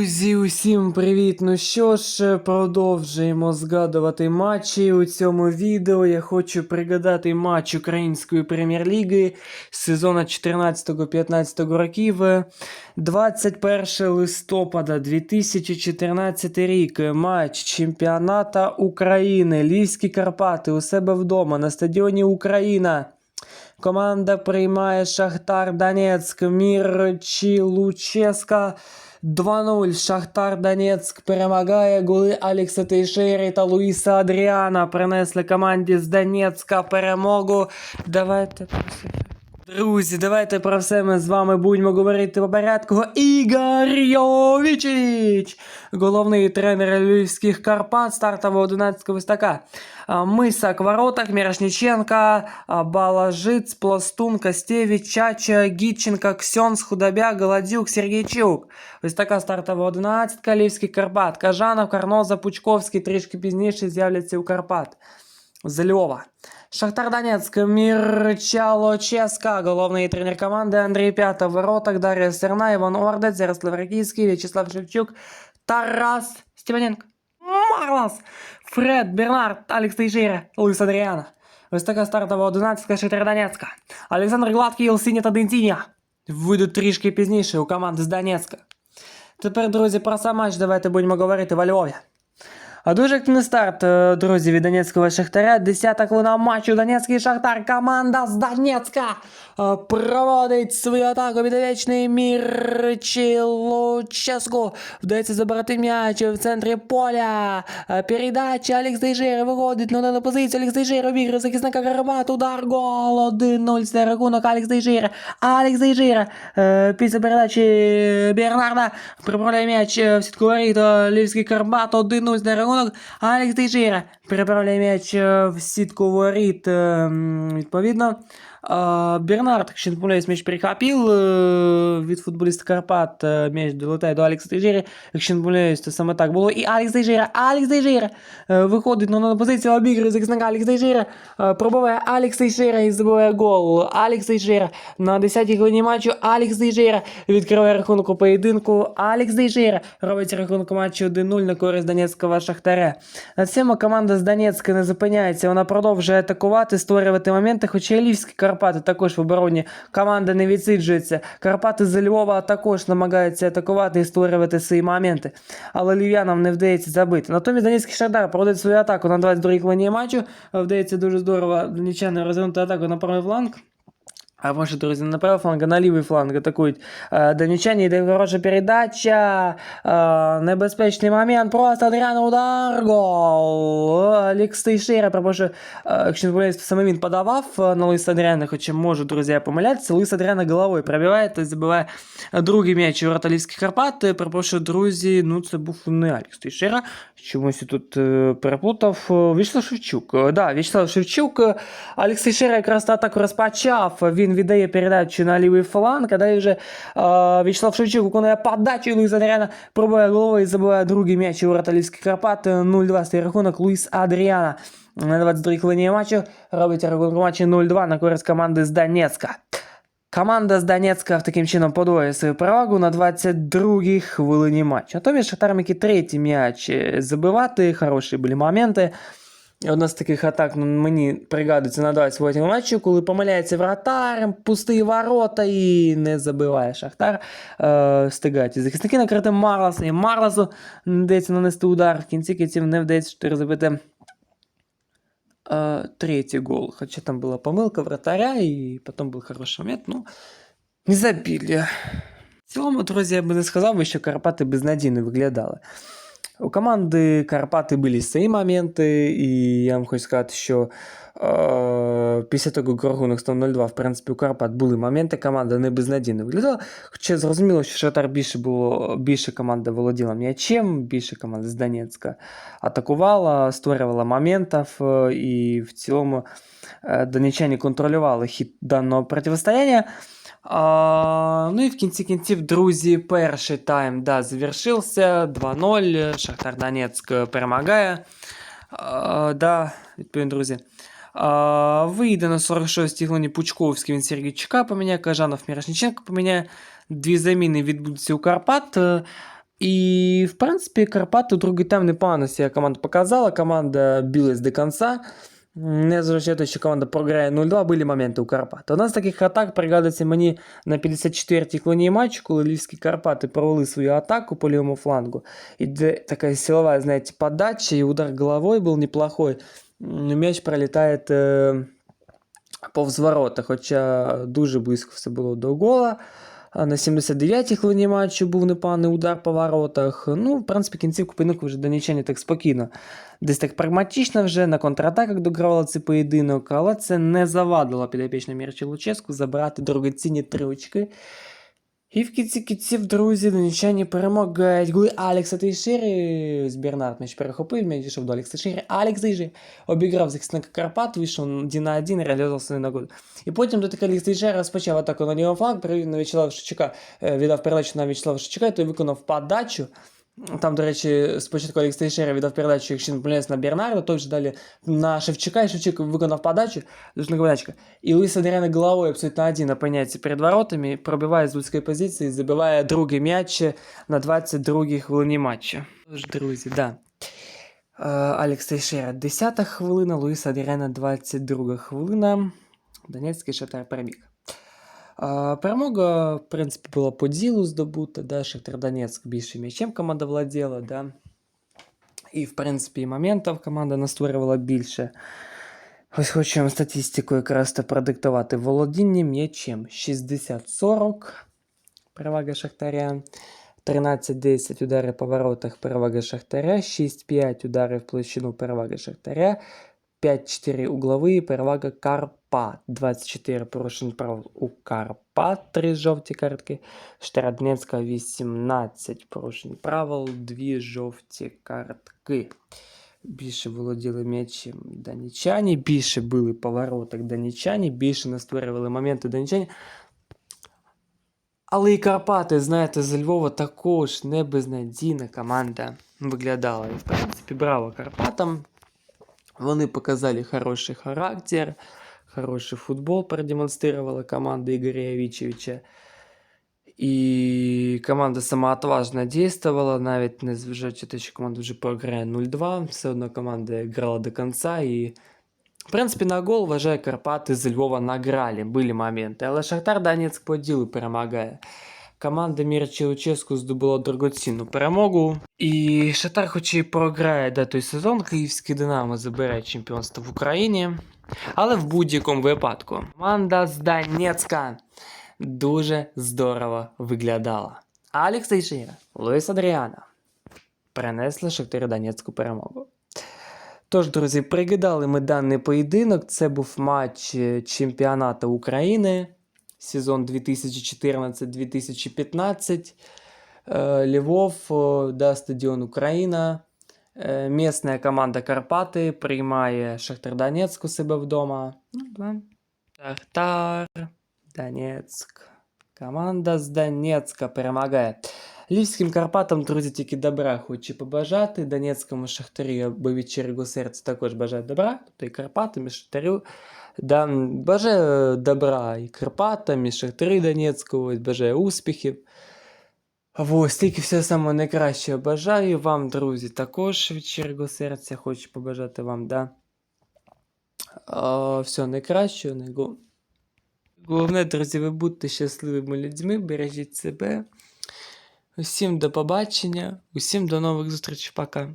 Друзі, усім привіт! Ну що ж, продовжуємо згадувати матчі. У цьому відео я хочу пригадати матч Української прем'єр-ліги сезону 14-15 років. 21 листопада 2014 рік. Матч чемпіоната України. Львівські Карпати у себе вдома на стадіоні Україна. Команда приймає Шахтар Донецьк, Мірчі Луческа 2-0. Шахтар Донецьк перемагає. Голи Алекса Тейшери та Луїса Адріана принесли команді з Донецька перемогу. Давайте просимо. Друзі, давайте про все ми з вами будемо говорити по порядку. Ігор Йовічич, головний тренер Львівських Карпат, стартова 11 ось така. А, Мисак в воротах, Мірошниченко, а, Балажиц, Пластун, Костєвич, Чача, Гітченко, Ксьонс, Худобя, Голодюк, Сергійчук. Ось така стартова 11 Львівських Карпат. Кажанов, Карноза, Пучковський трішки пізніше з'являться у Карпат. З Львова. Шахтар Донецк, Мірчало Ческа, головний тренер команди Андрій П'ята в воротах, Дар'я Серна, Іван Ордець, Ярослав Ракійський, В'ячеслав Шевчук, Тарас Степаненко, Марлас, Фред, Бернард, Алекс Тейжера, Луїс Адріана. Ось така стартова 11 Шахтар Донецька. Олександр Гладкий, Елсині та Дентіня. Вийдуть трішки пізніше у команди з Донецька. Тепер, друзі, про сам матч давайте будемо говорити во Львові. А дуже активний старт, е, друзі, від Донецького Шахтаря. Десята хвилина матчу. Донецький Шахтар. Команда з Донецька е, проводить свою атаку. Підвічний Мірчі Луческу. Вдається забрати м'яч в центрі поля. Е, Передача Алекс Дейжер виходить на дану позицію. Алекс Дейжер обігрує захисника Карпат. Удар гол. 1-0. Це рахунок Алекс Дейжер. Алекс Дейжер після передачі Бернарда приправляє м'яч в сітку воріт. е, Львівський Карпат 1-0 за рахунок. Алекс Дейжера переправляє м'яч е, в сітку воріт. е, Відповідно. Бернард, якщо не помиляюсь, м'яч перехопив е, від футболіста Карпат. е, М'яч долетає до Алекса Дейжери. Якщо не помиляюсь, то саме так було. І Алекс Дейжера, Алекс Дейжера е, виходить на позицію, обігрує захисника Алекс Дейжера. е, Пробиває Алекс Дейжера і забиває гол. Алекс Дейжера на 10-й хвилині матчу. Алекс Дейжера відкриває рахунок у поєдинку. Алекс Дейжера робить рахунок матчу 1-0 на користь Донецького Шахтаря. На цьому команда з Донецька не зупиняється. Вона продовжує атакувати, створювати моменти. Хоча і Львівські Карпати також в обороні команда не відсиджується. Карпати з Львова також намагаються атакувати і створювати свої моменти. Але львів'янам не вдається забити. Натомість Донецький Шардар проводить свою атаку на 22-й хвилині матчу. Вдається дуже здорово донічани розвинути атаку на правий фланг. А може, друзі, не на правий фланг, а на лівий фланг атакують е, донеччані. Йде хороша передача. Е, небезпечний момент. Просто Адріан удар. Гол. Алекс Тейшера, пропошу, е, якщо не помиляюсь, саме він подавав е, на Луїса Адріана, хоча можу, друзі, я помилятися. Луїс Адріана головою пробиває та забиває другий м'яч у ворота Львівських Карпат. Е, Пропошу, друзі, ну це був не Алекс Тейшера. Чомусь я тут е, переплутав. Е, Вячеслав Шевчук. Е, Да, Вячеслав Шевчук. Е, Алекс Тейшера якраз та атаку розпочав. Він віддає передачу на лівий фланг, а далі вже е, Вячеслав Шевчук виконує подачу, і Луїс Адріана пробує головою і забиває другий м'яч у ворота Львівських Карпат. Е, 0-2 стає рахунок Луїс Адріана. На 22-й хвилині матчу робить рахунок матчі 0-2 на користь команди з Донецька. Команда з Донецька таким чином подвоює свою перевагу на 22-й хвилині матчу. Натомість Шахтар міг і третій м'яч е, забивати, хороші були моменти. І Одна з таких атак ну, мені пригадується на 28 матчу, коли помиляється вратар, пусті ворота і не забиває Шахтар. Е, встигають і захисники накрити Марласа, і Марласу не вдається нанести удар. В кінці кінців не вдається 4 забити э, третий гол. Хотя там была помылка вратаря, и потом был хороший момент. Ну, не забили. В цілому, друзі, я би не сказав, би, що Карпати безнадійно виглядали. У команди Карпати були свої моменти, і я вам хочу сказати, що е, після того, як рахунок став 0-2, в принципі, у Карпат були моменти, команда не безнадійно виглядала. Хоча зрозуміло, що Шатар більше було, більше команда володіла м'ячем, більше команда з Донецька атакувала, створювала моментів, і в цілому е, донеччані контролювали хід даного протистояння. А, ну і в кінці кінців, друзі, перший тайм да, завершився 2-0. Шахтар Донецьк перемагає. А, да, відповідно, друзі. А, вийде на 46-й хвилині Пучковський, він Сергійчука поміняє, Кажанов Мірошниченко поміняє. Дві заміни відбудуться у Карпат. Е, І, в принципі, Карпати у другий тайм непогано себе команда показала. Команда билась до конца. Незважаючи на те, що команда програє 0-2, були моменти у Карпат. Одна з таких атак пригадується мені на 54-й хвилині матчу, коли львівські Карпати провели свою атаку по лівому флангу. І де така силова, знаєте, подача, і удар головою був неплохой. М'яч пролітає е, повз ворота, хоча дуже близько все було до гола. На 79-й хвилині матчу був непоганий удар по воротах. Ну, в принципі, кінцівку поєдинку вже донічані так спокійно. Десь так прагматично вже на контратаках догравала цей поєдинок, але це не завадило підопічному Мірчі Луческу забрати дорогоцінні три очки. І в кінці кінців, друзі, донічані перемагають. Голи Алекса Тейшири. Бернард м'яч перехопив, м'яч дійшов до Алекса Тейшири. Алекс Тейшири обіграв захисника Карпат, вийшов один на один, реалізував свій нагоду. І потім до таки Алекс Тейшири розпочав атаку на лівий фланг, перевів на В'ячеслава Шевчука, е, віддав передачу на В'ячеслава Шевчука, той виконав подачу. Там, до речі, спочатку Алекс Тейшера віддав передачу, якщо не помиляюсь, на Бернарда, той же далі на Шевчука, і Шевчук виконав подачу, дуже подачка. І Луїс Адріана головою абсолютно один опиняється перед воротами, пробиває з людської позиції, забиває другий м'яч на 22-й хвилині матчу. Тож, друзі, да. Е, Алекс Тейшера 10 хвилина, Луїс Адріана 22 хвилина. Донецький шатар переміг. Перемога, в принципі, була по ділу здобута, да, Шахтар Донецьк більше м'ячем команда владіла, да. І, в принципі, моментів команда настворювала більше. Ось хочемо статистику якраз то продиктувати. Володіння м'ячем 60-40, перевага Шахтаря. 13-10 удари по воротах, перевага Шахтаря. 6-5 удари в площину, перевага Шахтаря. 5-4 угловые, перевага Карпат. 24 порушень правил у Карпат, 3 жовті картки. Штраднецька 18 порушень правил, 2 жовті картки. Більше володіли м'ячем донічані, більше били по воротах донічані, більше настворювали моменти донічані. Але і Карпати, знаєте, з Львова також не безнадійна команда виглядала. І, в принципі, браво Карпатам. Вони показали хороший характер, хороший футбол продемонстрировала команда Игоря Явичевича. І команда самоотважно действовала, навіть незважаючи на те, що команда вже програє 0-2, все одно команда грала до конца. І, в принципі, на гол, вважаю, Карпати з Львова награли, були моменти. Але Шахтар Донецьк по ділу перемагає. Команда Мірча Луческу здобула дорогоцінну перемогу. І Шахтар, хоч і програє да, той сезон, київський Динамо забере чемпіонство в Україні. Але в будь-якому випадку команда з Донецька дуже здорово виглядала. Алекс Тейшера, Луїс Адріана принесли Шахтарю Донецьку перемогу. Тож, друзі, пригадали ми даний поєдинок. Це був матч е, чемпіонату України сезон 2014-2015. Э, Львов, э, да, стадіон Україна. Э, Місна команда Карпати приймає Шахтар Донецьк у себе вдома. Ну, да. Шахтар Донецьк. Команда з Донецька перемагає. Львівським Карпатам, друзі, тільки добра хочу побажати. Донецькому Шахтарю або від щирого серця також бажаю добра. Тобто і Карпатам, і Шахтарю. Да, бажаю добра і Карпатам, і Шахтарю Донецького, бажаю успіхів. Ось, тільки все саме найкраще бажаю вам, друзі, також від щирого серця хочу побажати вам, да. А, все найкраще, найго... Головне, друзі, ви будьте щасливими людьми, бережіть себе. Усім до побачення, усім до нових зустрічей, пока.